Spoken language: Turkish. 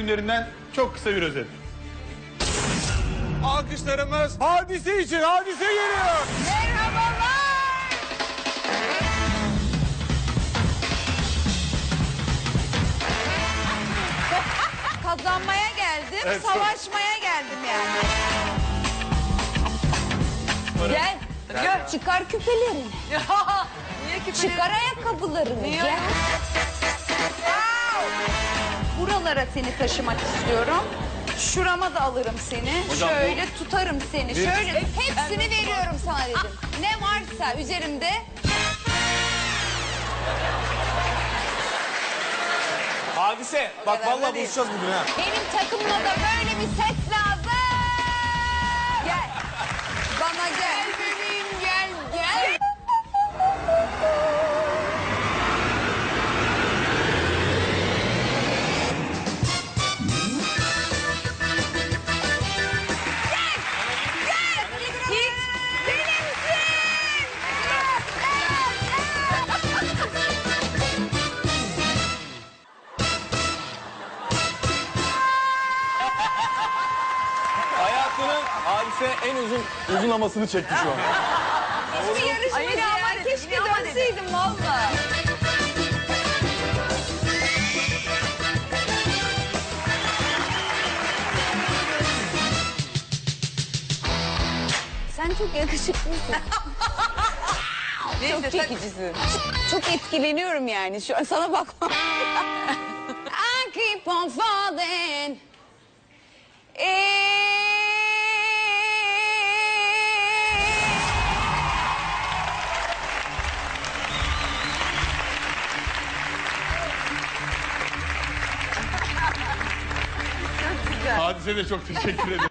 günlerinden çok kısa bir özet. Alkışlarımız hadise için hadise geliyor. Merhabalar. Kazanmaya geldim, Evet, savaşmaya geldim yani. Gel, gel. Çıkar küpelerini, Niye küpeleri? çıkar ayakkabılarını. Niye? Gel. Buralara seni taşımak istiyorum. Şurama da alırım seni. Şöyle tutarım seni. Şöyle hepsini veriyorum sana dedim. Ne varsa üzerimde Hadise bak Evet, vallahi buluşacağız bugün ha. Benim takımıma da böyle bir ses hadise en uzun uzunlamasını çekti şu an. Hiçbir yarışmaya Ay, ama keşke dönseydim valla. Sen çok yakışıklısın. Çok çekicisin. Çok etkileniyorum yani şu an sana bakma. I keep on falling. Hadise de çok teşekkür ederim.